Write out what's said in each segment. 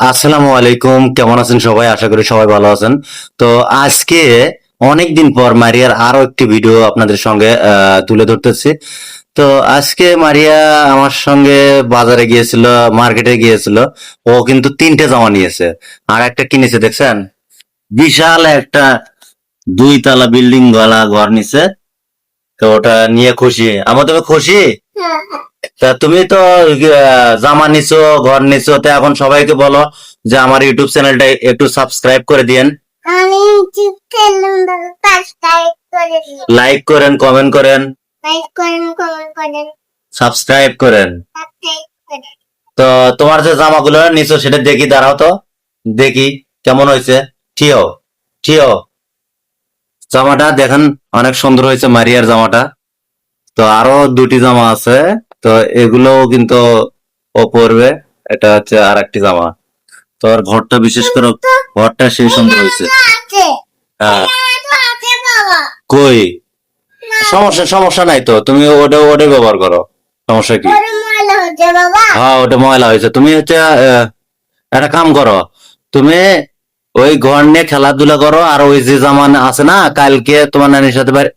আসসালামু আলাইকুম, কেমন আছেন সবাই? আশা করি সবাই ভালো আছেন। তো আজকে অনেকদিন পর মারিয়ার আরও একটি ভিডিও আপনাদের সঙ্গে তুলে ধরতেছি। তো আজকে মারিয়া আমার সঙ্গে বাজারে গিয়েছিল, মার্কেটে গিয়েছিল। ও কিন্তু তিনটে জামা নিয়েছে। আর একটা কিনেছে, দেখছেন? বিশাল একটা দুই তালা বিল্ডিং গলা ঘর নিছে। তো ওটা নিয়ে খুশি। আমার তুমি খুশি। তা তুমি তো জামা নিছো ঘর নিছো তো এখন সবাইকে বলো যে আমার ইউটিউব চ্যানেলটা একটু সাবস্ক্রাইব করে দিয়েন। লাইক করেন কমেন্ট করেন। সাবস্ক্রাইব করেন। তো তোমার যে জামাগুলো নিছো সেটা দেখি দাঁড়াও তো। দেখি কেমন হয়েছে? ঠিও ঠিও। জামাটা দেখেন অনেক সুন্দর হয়েছে মারিয়ার জামাটা। তো আরও দুটি জামা আছে। তো এগুলোও কিন্তু ও পরবে। এটা হচ্ছে আর একটি জামা। তো আর ঘরটা বিশেষ করে ঘরটা সেই সুন্দর হয়েছে। হ্যাঁ। কই? সমস্যা সমস্যা নাই তো। তুমি ওটা ওটাই ব্যবহার করো। সমস্যা কি? হ্যাঁ ওটা ময়লা হয়েছে। তুমি হচ্ছে একটা কাম করো। তুমি ওই ঘর নিয়ে খেলাধুলা করো। আর ওই যে জামান আছে না কালকে তোমার নানির সাথে বাড়ি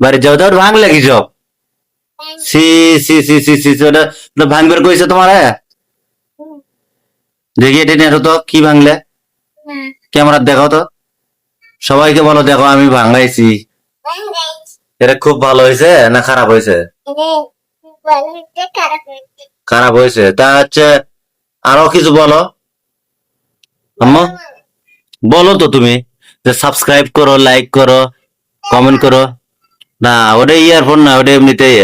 বাড়ি যাও। তো ভাঙলে কি সব? সি সি সি সি সি ওটা ভাঙবার কইছে তোমার? দেখি এটা তো, কি ভাঙলে? ক্যামেরা দেখাও তো। সবাইকে বলো, দেখো, আমি ভাঙাইছি। এটা খুব ভালো হয়েছে না খারাপ হয়েছে খারাপ হয়েছে তা হচ্ছে, আরও কিছু বলো? আম্মা? বলো তো তুমি, যে সাবস্ক্রাইব করো লাইক করো কমেন্ট করো। না, ওটা ইয়ারফোন না, ওটা এমনিতেই।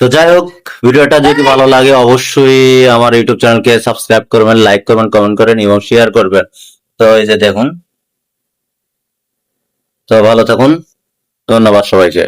তো যাই হোক, ভিডিওটা যদি ভালো লাগে, অবশ্যই আমার ইউটিউব চ্যানেলকে সাবস্ক্রাইব করবেন, লাইক করবেন, কমেন্ট করেন, এবং শেয়ার করবেন। তো এই যে দেখুন, তো ভালো থাকুন, ধন্যবাদ সবাইকে।